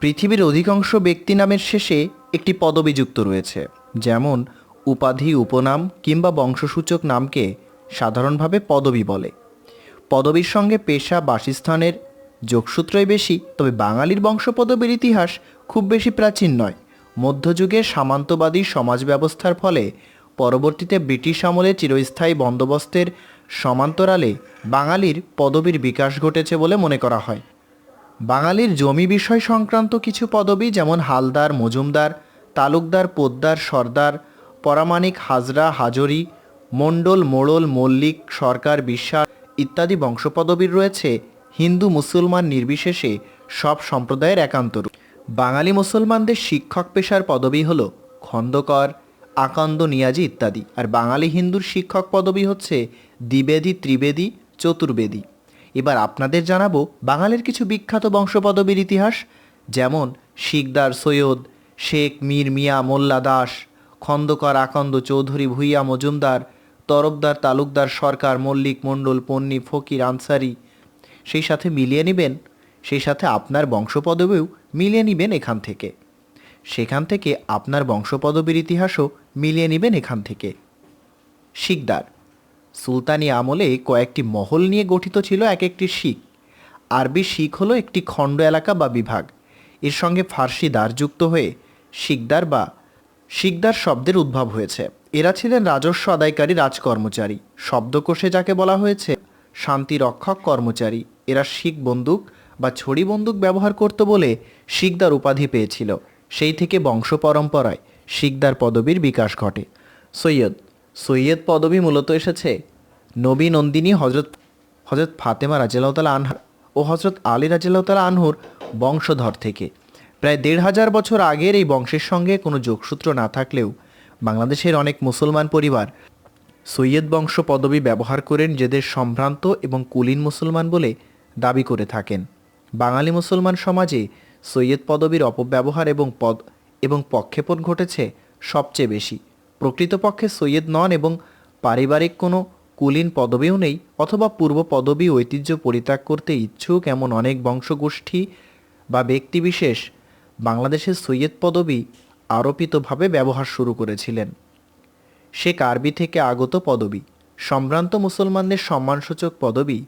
পৃথিবীর অধিকাংশ ব্যক্তি নামের শেষে একটি পদবি যুক্ত রয়েছে, যেমন উপাধি, উপনাম কিংবা বংশসূচক নামকে সাধারণভাবে পদবি বলে। পদবীর সঙ্গে পেশা, বাসস্থানের যোগসূত্রই বেশি, তবে বাঙালির বংশপদবীর ইতিহাস খুব বেশি প্রাচীন নয়। মধ্যযুগে সামান্তবাদী সমাজ ব্যবস্থার ফলে পরবর্তীতে ব্রিটিশ আমলে চিরস্থায়ী বন্দোবস্তের সমান্তরালে বাঙালির পদবীর বিকাশ ঘটেছে বলে মনে করা হয়। বাঙালির জমি বিষয় সংক্রান্ত কিছু পদবি যেমন হালদার, মজুমদার, তালুকদার, পোদ্দার, সর্দার পরামানিক হাজরা, হাজরি, মণ্ডল, মোড়ল, মল্লিক, সরকার, বিশ্বাস ইত্যাদি বংশপদবীর রয়েছে। হিন্দু, মুসলমান নির্বিশেষে সব সম্প্রদায়ের একান্ত রূপ। বাঙালি মুসলমানদের শিক্ষক পেশার পদবি হল খন্দকর, আকান্দ, নিয়াজি ইত্যাদি। আর বাঙালি হিন্দুর শিক্ষক পদবি হচ্ছে দ্বিবেদী, ত্রিবেদী, চতুর্বেদী। এবার আপনাদের জানাব বাঙালির কিছু বিখ্যাত বংশপদবীর ইতিহাস, যেমন শিকদার সৈয়দ, শেখ মীর মিয়া মোল্লা দাস, খন্দকার আকন্দ চৌধুরী ভুইয়া মজুমদার, তরফদার তালুকদার সরকার মল্লিক মণ্ডল পন্নী ফকির আনসারি। সেই সাথে মিলিয়ে নেবেন, সেই সাথে আপনার বংশপদবিও মিলিয়ে নেবেন এখান থেকে। সেখান থেকে আপনার বংশপদবীর ইতিহাসও মিলিয়ে নেবেন এখান থেকে। শিকদার সুলতানি আমলে কয়েকটি মহল নিয়ে গঠিত ছিল এক একটি শিখ। আরবি শিখ হলো একটি খণ্ড এলাকা বা বিভাগ। এর সঙ্গে ফার্সি দ্বার যুক্ত হয়ে শিকদার বা শিকদার শব্দের উদ্ভব হয়েছে। এরা ছিলেন রাজস্ব আদায়কারী রাজকর্মচারী। শব্দকোষে যাকে বলা হয়েছে শান্তিরক্ষক কর্মচারী। এরা শিখ বন্দুক বা ছড়ি বন্দুক ব্যবহার করত বলে শিকদার উপাধি পেয়েছিল। সেই থেকে বংশ পরম্পরায় শিকদার পদবীর বিকাশ ঘটে। সৈয়দ সৈয়দ পদবী মূলত এসেছে নবী নন্দিনী হজরত হজরত ফাতেমা রাজিয়াল্লাহতালা আনহার ও হজরত আলী রাজিয়াল্লাহতালা আনহুর বংশধর থেকে। প্রায় দেড় হাজার বছর আগের এই বংশের সঙ্গে কোনো যোগসূত্র না থাকলেও বাংলাদেশের অনেক মুসলমান পরিবার সৈয়দ বংশ পদবী ব্যবহার করেন নিজেদের সম্ভ্রান্ত এবং কুলীন মুসলমান বলে দাবি করে থাকেন। বাঙালি মুসলমান সমাজে সৈয়দ পদবীর অপব্যবহার এবং পদ, এবং পক্ষেপণ ঘটেছে সবচেয়ে বেশি। প্রকৃতপক্ষে সৈয়দ নন এবং পারিবারিক কোনো কুলীন পদবিও নেই অথবা পূর্ব পদবী ঐতিহ্য পরিত্যাগ করতে ইচ্ছুক এমন অনেক বংশগোষ্ঠী বা ব্যক্তিবিশেষ বাংলাদেশের সৈয়দ পদবী আরোপিতভাবে ব্যবহার শুরু করেছিলেন। শেখ আরবি থেকে আগত পদবী, সম্ভ্রান্ত মুসলমানদের সম্মানসূচক পদবী,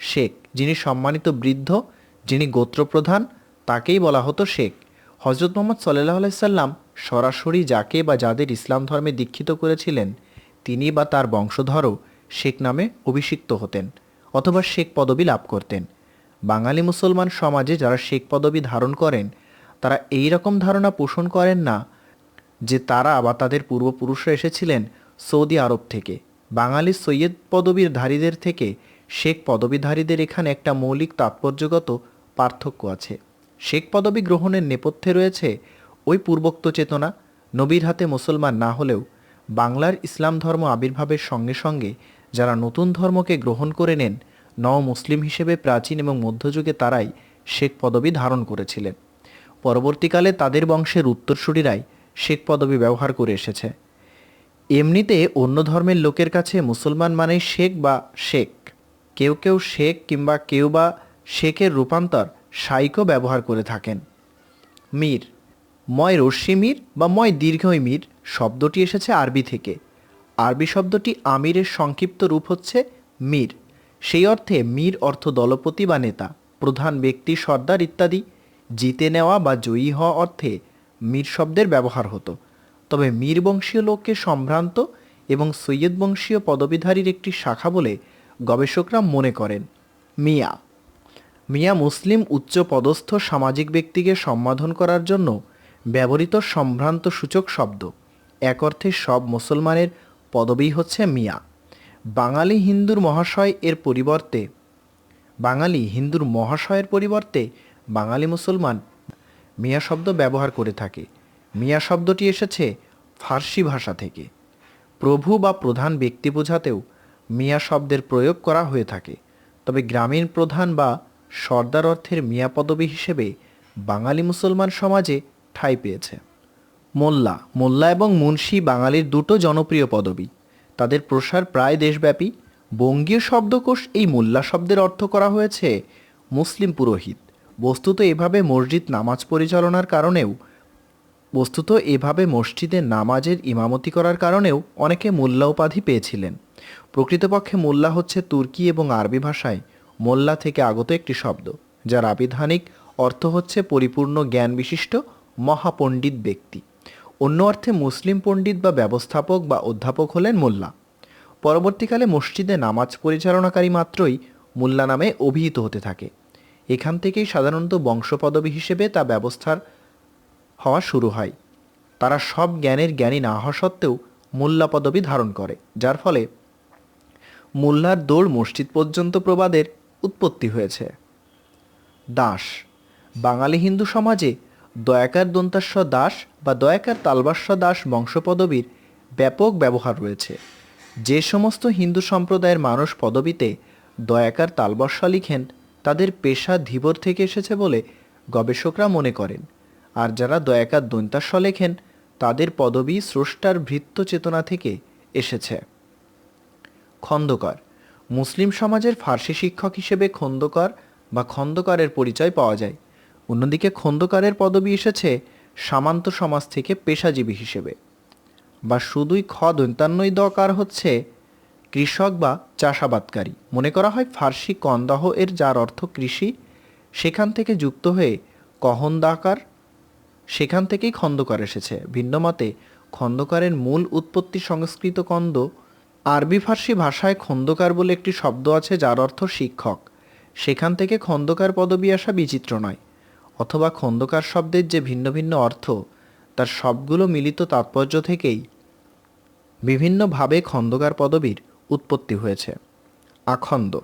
শেখ, যিনি সম্মানিত বৃদ্ধ, যিনি গোত্রপ্রধান, তাকেই বলা হতো শেখ। হজরত মোহাম্মদ সাল্লাহ আলাইসাল্লাম সরাসরি যাকে বা যাদের ইসলাম ধর্মে দীক্ষিত করেছিলেন, তিনি বা তার বংশধরও শেখ নামে অভিষিক্ত হতেন অথবা শেখ পদবী লাভ করতেন। বাঙালি মুসলমান সমাজে যারা শেখ পদবী ধারণ করেন, তারা এই রকম ধারণা পোষণ করেন না যে তারা বা তাদের পূর্বপুরুষরা এসেছিলেন সৌদি আরব থেকে। বাঙালি সৈয়দ পদবীর ধারীদের থেকে শেখ পদবীধারীদের এখানে একটা মৌলিক তাৎপর্যগত পার্থক্য আছে। শেখ পদবী গ্রহণের নেপথ্যে রয়েছে ওই পূর্বোক্ত চেতনা নবীর হাতে মুসলমান না হলেও বাংলার ইসলাম ধর্ম আবির্ভাবের সঙ্গে সঙ্গে যারা নতুন ধর্মকে গ্রহণ করে নেন ন মুসলিম হিসেবে প্রাচীন এবং মধ্যযুগে তারাই শেখ পদবী ধারণ করেছিলেন। পরবর্তীকালে তাদের বংশের উত্তরসূরিরাই শেখ পদবী ব্যবহার করে এসেছে। এমনিতে অন্য ধর্মের লোকের কাছে মুসলমান মানেই শেখ বা শেখ। কেউ কেউ শেখ কিংবা কেউ বা শেখের রূপান্তর শাইকও ব্যবহার করে থাকেন। মীর ময় রশ্মি মীর বা ময় দীর্ঘই মীর শব্দটি এসেছে আরবি থেকে। আরবি শব্দটি আমিরের সংক্ষিপ্ত রূপ হচ্ছে মীর। সেই অর্থে মীর অর্থ দলপতি বা নেতা, প্রধান ব্যক্তি, সর্দার ইত্যাদি। জিতে নেওয়া বা জয়ী হওয়া অর্থে মীর শব্দের ব্যবহার হতো। তবে মীর বংশীয় লোককে সম্ভ্রান্ত এবং সৈয়দ বংশীয় পদবীধারীর একটি শাখা বলে গবেষকরা মনে করেন। মিয়া। মিয়া মুসলিম উচ্চ পদস্থ সামাজিক ব্যক্তিকে সম্বোধন করার জন্য ব্যবহৃত সম্ভ্রান্ত সূচক শব্দ। এক অর্থে সব মুসলমানের পদবী হচ্ছে মিয়া। বাঙালি হিন্দুর মহাশয় এর পরিবর্তে, বাঙালি হিন্দুর মহাশয়ের পরিবর্তে বাঙালি মুসলমান মিয়া শব্দ ব্যবহার করে থাকে। মিয়া শব্দটি এসেছে ফার্সি ভাষা থেকে। প্রভু বা প্রধান ব্যক্তি বোঝাতেও মিয়া শব্দের প্রয়োগ করা হয়ে থাকে। তবে গ্রামীণ প্রধান বা সর্দার অর্থের মিয়া পদবী হিসেবে বাঙালি মুসলমান সমাজে ঠাঁই পেয়েছে। মোল্লা মোল্লা এবং মুন্সি বাঙালির দুটো জনপ্রিয় পদবী। তাদের প্রসার প্রায় দেশব্যাপী। বঙ্গীয় শব্দকোষ এই মোল্লা শব্দের অর্থ করা হয়েছে মুসলিম পুরোহিত। বস্তুত এভাবে মসজিদ নামাজ পরিচালনার কারণেও, বস্তুত এভাবে মসজিদে নামাজের ইমামতি করার কারণেও অনেকে মোল্লা উপাধি পেয়েছিলেন। প্রকৃতপক্ষে মোল্লা হচ্ছে তুর্কি এবং আরবি ভাষায় মোল্লা থেকে আগত একটি শব্দ, যার আবিধানিক অর্থ হচ্ছে পরিপূর্ণ জ্ঞান বিশিষ্ট মহাপণ্ডিত ব্যক্তি। অন্য অর্থে মুসলিম পণ্ডিত বা ব্যবস্থাপক বা অধ্যাপক হলেন মোল্লা। পরবর্তীকালে মসজিদে নামাজ পরিচালনাকারী মাত্রই মোল্লা নামে অভিহিত হতে থাকে। এখান থেকেই সাধারণত বংশপদবী হিসেবে তা ব্যবস্থার হওয়া শুরু হয়। তারা সব জ্ঞানের জ্ঞানী না হওয়া সত্ত্বেও মোল্লা পদবী ধারণ করে, যার ফলে মোল্লার দৌড় মসজিদ পর্যন্ত প্রবাদের উৎপত্তি হয়েছে। দাস, বাঙালি হিন্দু সমাজে দয়াকার দন্তাস্ব দাস বা দয়াকার তালবাস্য দাস বংশপদবীর ব্যাপক ব্যবহার রয়েছে। যে সমস্ত হিন্দু সম্প্রদায়ের মানুষ পদবীতে দয়াকার তালবস্য লিখেন, তাদের পেশা ধীবর থেকে এসেছে বলে গবেষকরা মনে করেন। আর যারা দয়াকার দন্তাস্ব লেখেন, তাদের পদবী স্রষ্টার ভৃত্য চেতনা থেকে এসেছে। খন্দকার। মুসলিম সমাজের ফার্সি শিক্ষক হিসেবে খন্দকার বা খন্দকারের পরিচয় পাওয়া যায়। অন্যদিকে খন্দকারের পদবি এসেছে সামান্ত সমাজ থেকে পেশাজীবী হিসেবে। বা শুধুই খ দন্তান্নই দকার হচ্ছে কৃষক বা চাষাবাদকারী। মনে করা হয় ফার্সি কন্দাহ এর যার অর্থ কৃষি, সেখান থেকে যুক্ত হয়ে কহন্দাকার, সেখান থেকেই খন্দকার এসেছে। ভিন্নমতে খন্দকারের মূল উৎপত্তি সংস্কৃত কন্দ। আরবি ফার্সি ভাষায় খন্দকার বলে একটি শব্দ আছে যার অর্থ শিক্ষক। সেখান থেকে খন্দকার পদবী আসা বিচিত্র নয়। অথবা খন্দকার শব্দের যে ভিন্ন ভিন্ন অর্থ, তার সবগুলো মিলিত তাৎপর্য থেকেই বিভিন্নভাবে খন্দকার পদবীর উৎপত্তি হয়েছে। আখন্দ।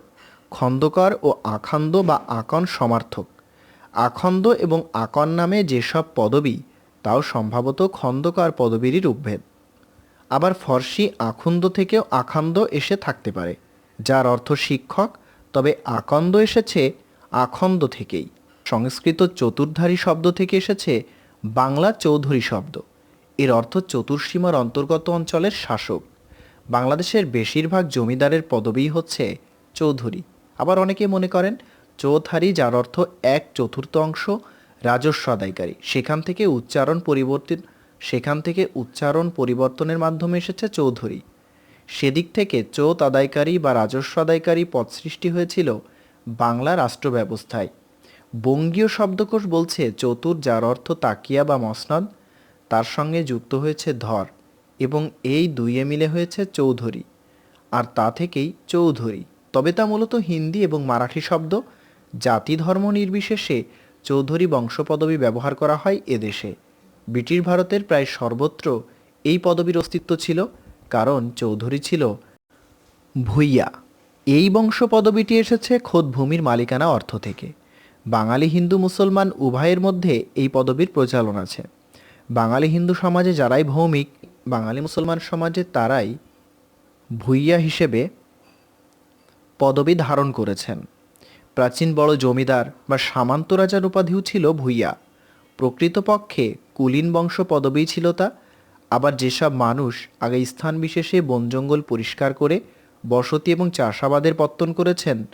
খন্দকার ও আখন্দ বা আকন সমার্থক। আখন্দ এবং আকন নামে যেসব পদবী, তাও সম্ভবত খন্দকার পদবীরই রূপভেদ। আবার ফর্সি আখন্দ থেকেও আখান্দ এসে থাকতে পারে, যার অর্থ শিক্ষক, তবে আকন্দ এসেছে আখন্দ থেকেই। সংস্কৃত চতুর্ধারী শব্দ থেকে এসেছে বাংলা চৌধুরী শব্দ। এর অর্থ চতুর্সীমার অন্তর্গত অঞ্চলের শাসক। বাংলাদেশের বেশিরভাগ জমিদারের পদবী হচ্ছে চৌধুরী। আবার অনেকে মনে করেন চৌধারী, যার অর্থ এক চতুর্থ অংশ, রাজস্ব আদায়কারী। সেখান থেকে উচ্চারণ পরিবর্তন সেখান থেকে উচ্চারণ পরিবর্তনের মাধ্যমে এসেছে চৌধুরী। সেদিক থেকে চৌত আদায়কারী বা রাজস্ব আদায়কারী পদ সৃষ্টি হয়েছিল বাংলা রাষ্ট্র ব্যবস্থায় বঙ্গীয় শব্দকোষ বলছে চতুর, যার অর্থ তাকিয়া বা মসনদ, তার সঙ্গে যুক্ত হয়েছে ধর এবং এই দুইয়ে মিলে হয়েছে চৌধুরী। আর তা থেকেই চৌধুরী। তবে তা মূলত হিন্দি এবং মারাঠি শব্দ। জাতি ধর্ম নির্বিশেষে চৌধুরী বংশপদবী ব্যবহার করা হয় এদেশে। ব্রিটিশ ভারতের প্রায় সর্বত্র এই পদবীর অস্তিত্ব ছিল, কারণ চৌধুরী ছিল ভুইয়া। এই বংশ পদবীটি এসেছে খোদ ভূমির মালিকানা অর্থ থেকে। বাঙালি হিন্দু মুসলমান উভয়ের মধ্যে এই পদবীর প্রচলন আছে। বাঙালি হিন্দু সমাজে যারাই ভৌমিক, বাঙালি মুসলমান সমাজে তারাই ভুইয়া হিসেবে পদবী ধারণ করেছেন। প্রাচীন বড় জমিদার বা সামান্ত রাজার উপাধিও ছিল ভুইয়া। প্রকৃতপক্ষে কুলীন বংশ পদবী ছিল তা। আবার যেসব মানুষ আগে স্থান বিশেষে বন জঙ্গল পরিষ্কার করে, বসতি এবং চাষাবাদের পত্তন করেছেন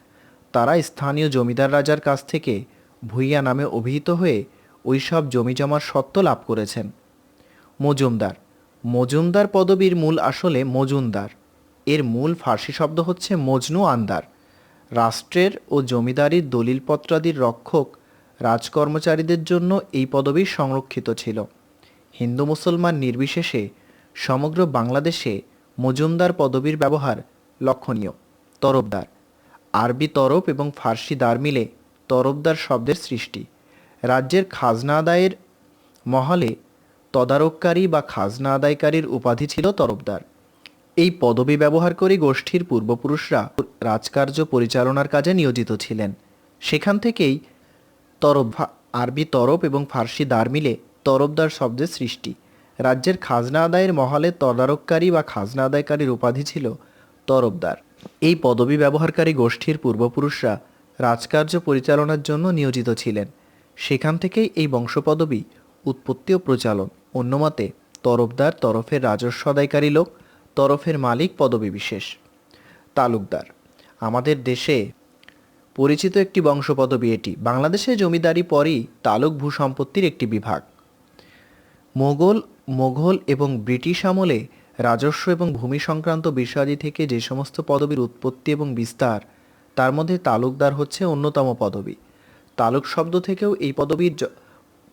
তারা স্থানীয় জমিদার রাজার কাছ থেকে ভুইয়া নামে অভিহিত হয়ে ওইসব জমিজমার সত্ত্ব লাভ করেছেন। মজুমদার। মজুমদার পদবীর মূল আসলে মজুমদার। এর মূল ফার্সি শব্দ হচ্ছে মজনু আন্দার। রাষ্ট্রের ও জমিদারির দলিলপত্রাদির রক্ষক রাজকর্মচারীদের জন্য এই পদবী সংরক্ষিত ছিল। হিন্দু মুসলমান নির্বিশেষে সমগ্র বাংলাদেশে মজুমদার পদবীর ব্যবহার লক্ষণীয়। তরফদার। আরবি তরব এবং ফার্সি দ্বার মিলে তরবদার শব্দের সৃষ্টি। রাজ্যের খাজনা আদায়ের মহলে তদারককারী বা খাজনা আদায়কারীর উপাধি ছিল তরবদার এই পদবি ব্যবহার করে গোষ্ঠীর পূর্বপুরুষরা রাজকার্য পরিচালনার কাজে নিয়োজিত ছিলেন। সেখান থেকেই তরফ, আরবি তরব এবং ফার্সি দ্বার মিলে তরবদার শব্দের সৃষ্টি। রাজ্যের খাজনা আদায়ের মহলে তদারককারী বা খাজনা আদায়কারীর উপাধি ছিল তরফদার। এই পদবি ব্যবহারকারী গোষ্ঠীর পূর্বপুরুষরা রাজকার্য পরিচালনার জন্য নিয়োজিত ছিলেন। সেখান থেকেই এই বংশপদবী উৎপত্তি ও প্রচালন। অন্যমতে, তরফদার তরফের রাজস্ব আদায়কারী লোক, তরফের মালিক পদবী বিশেষ। তালুকদার, আমাদের দেশে পরিচিত একটি বংশপদবী এটি। বাংলাদেশে জমিদারি পরই তালুক ভূসম্পত্তির একটি বিভাগ। মোগল, মোঘল এবং ব্রিটিশ আমলে রাজস্ব এবং ভূমি সংক্রান্ত বিষয়াদি থেকে যে সমস্ত পদবীর উৎপত্তি এবং বিস্তার, তার মধ্যে তালুকদার হচ্ছে অন্যতম পদবী। তালুক শব্দ থেকেও এই পদবীর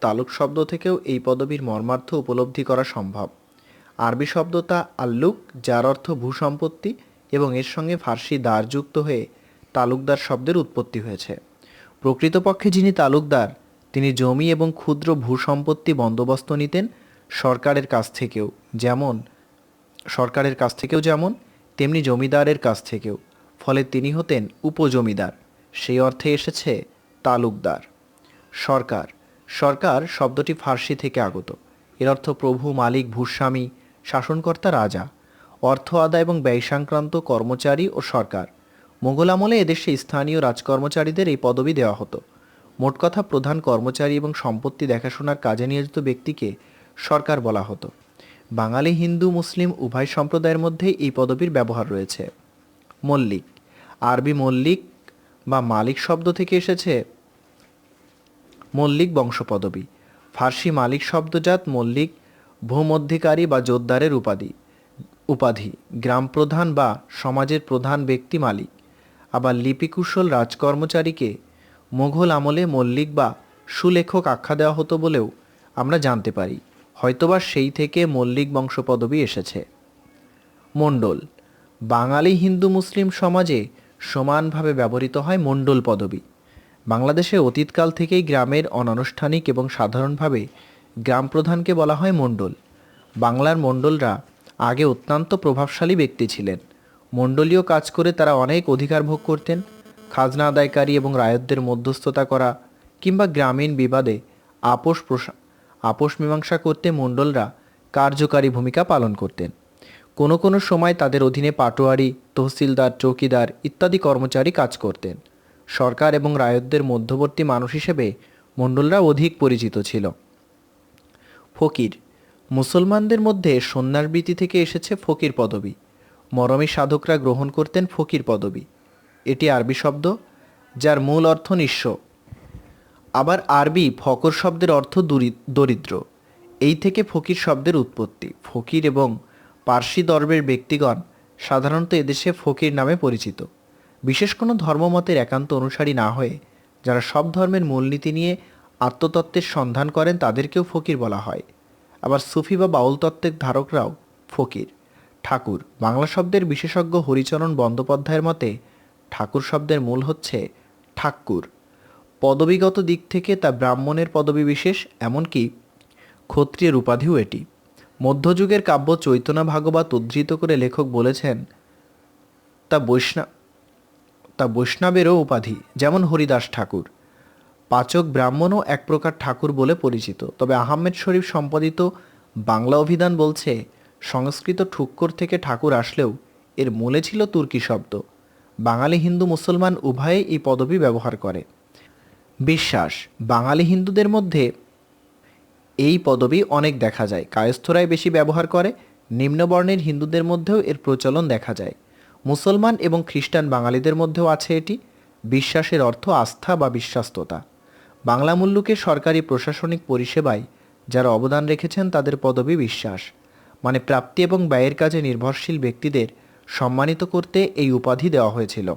তালুক শব্দ থেকেও এই পদবীর মর্মার্থ উপলব্ধি করা সম্ভব। আরবি শব্দ তা আল্লুক, যার অর্থ ভূসম্পত্তি, এবং এর সঙ্গে ফার্সি দ্বার যুক্ত হয়ে তালুকদার শব্দের উৎপত্তি হয়েছে। প্রকৃতপক্ষে যিনি তালুকদার, তিনি জমি এবং ক্ষুদ্র ভূসম্পত্তি বন্দোবস্ত নিতেন সরকারের কাছ থেকেও, যেমন সরকারের কাছ থেকেও যেমন, তেমনি জমিদারের কাছ থেকেও। ফলে তিনি হতেন উপজমিদার। সেই অর্থে এসেছে তালুকদার। সরকার। সরকার শব্দটি ফার্সি থেকে আগত। এর অর্থ প্রভু, মালিক, ভূস্বামী, শাসনকর্তা, রাজা। অর্থ আদায় এবং ব্যয় সংক্রান্ত কর্মচারী ও সরকার। মোগল আমলে এদেশে স্থানীয় রাজকর্মচারীদের এই পদবি দেওয়া হতো। মোট কথা প্রধান কর্মচারী এবং সম্পত্তি দেখাশোনার কাজে নিয়োজিত ব্যক্তিকে সরকার বলা হতো। বাঙালি হিন্দু মুসলিম উভয় সম্প্রদায়ের মধ্যে এই পদবীর ব্যবহার রয়েছে। মল্লিক। আরবি মল্লিক বা মালিক শব্দ থেকে এসেছে মল্লিক বংশপদবী। ফার্সি মালিক শব্দজাত মল্লিক, ভূমধ্যিকারী বা জোরদারের উপাধি উপাধি, গ্রাম প্রধান বা সমাজের প্রধান ব্যক্তি মালিক। আবার লিপিকুশল রাজকর্মচারীকে মোঘল আমলে মল্লিক বা সুলেখক আখ্যা দেওয়া হতো বলেও আমরা জানতে পারি। হয়তোবা সেই থেকে মল্লিক বংশপদবী এসেছে। মণ্ডল, বাঙালি হিন্দু মুসলিম সমাজে সমানভাবে ব্যবহৃত হয় মণ্ডল পদবী। বাংলাদেশে অতীতকাল থেকেই গ্রামের অনানুষ্ঠানিক এবং সাধারণভাবে গ্রাম প্রধানকে বলা হয় মণ্ডল। বাংলার মণ্ডলরা আগে অত্যন্ত প্রভাবশালী ব্যক্তি ছিলেন। মণ্ডলীয় কাজ করে তারা অনেক অধিকার ভোগ করতেন। খাজনা আদায়কারী এবং রায়তদের মধ্যস্থতা করা কিংবা গ্রামীণ বিবাদে আপোষ আপোষ মীমাংসা করতে মণ্ডলরা কার্যকারী ভূমিকা পালন করতেন। কোনো কোনো সময় তাদের অধীনে পাটোয়ারি, তহসিলদার, চৌকিদার ইত্যাদি কর্মচারী কাজ করতেন। সরকার এবং রায়তদের মধ্যবর্তী মানুষ হিসেবে মণ্ডলরা অধিক পরিচিত ছিল। ফকির, মুসলমানদের মধ্যে সন্ন্যাসবৃত্তি থেকে এসেছে ফকির পদবী। মরমী সাধকরা গ্রহণ করতেন ফকির পদবী। এটি আরবি শব্দ, যার মূল অর্থ নিঃস্ব। আবার আরবি ফকর শব্দের অর্থ দরি- দরিদ্র। এই থেকে ফকির শব্দের উৎপত্তি। ফকির এবং পার্সি দর্বের ব্যক্তিগণ সাধারণত এদেশে ফকির নামে পরিচিত। বিশেষ কোনো ধর্মমতের একান্ত অনুসারী না হয়ে যারা সব ধর্মের মূলনীতি নিয়ে আত্মতত্ত্বের সন্ধান করেন তাদেরকেও ফকির বলা হয়। আবার সুফি বা বাউল তত্ত্বের ধারকরাও ফকির। ঠাকুর। বাংলা শব্দের বিশেষজ্ঞ হরিচরণ বন্দ্যোপাধ্যায়ের মতে ঠাকুর শব্দের মূল হচ্ছে ঠাক্কুর পদবিগত দিক থেকে তা ব্রাহ্মণের পদবী বিশেষ, এমনকি ক্ষত্রিয়ের উপাধিও এটি। মধ্যযুগের কাব্য চৈতন্য ভাগবত উদ্ধৃত করে লেখক বলেছেন, তা বৈষ্ণব তা বৈষ্ণবেরও উপাধি, যেমন হরিদাস ঠাকুর। পাচক ব্রাহ্মণও এক প্রকার ঠাকুর বলে পরিচিত। তবে আহমেদ শরীফ সম্পাদিত বাংলা অভিধান বলছে, সংস্কৃত ঠুক্কর থেকে ঠাকুর আসলেও এর মূলে ছিল তুর্কি শব্দ। বাঙালি হিন্দু মুসলমান উভয়ে এই পদবি ব্যবহার করে। বিশ্বাস। বাঙালি হিন্দুদের মধ্যে এই পদবি অনেক দেখা যায়। কায়স্থরাই বেশি ব্যবহার করে, নিম্নবর্ণের হিন্দুদের মধ্যেও এর প্রচলন দেখা যায়। মুসলমান এবং খ্রিস্টান বাঙালিদের মধ্যেও আছে এটি। বিশ্বাসের অর্থ আস্থা বা বিশ্বাস্ততা। বাংলা মুল্লুকে সরকারি প্রশাসনিক পরিষেবায় যারা অবদান রেখেছেন, তাদের পদবি বিশ্বাস। মানে প্রাপ্তি এবং ব্যয়ের কাজে নির্ভরশীল ব্যক্তিদের সম্মানিত করতে এই উপাধি দেওয়া হয়েছিল।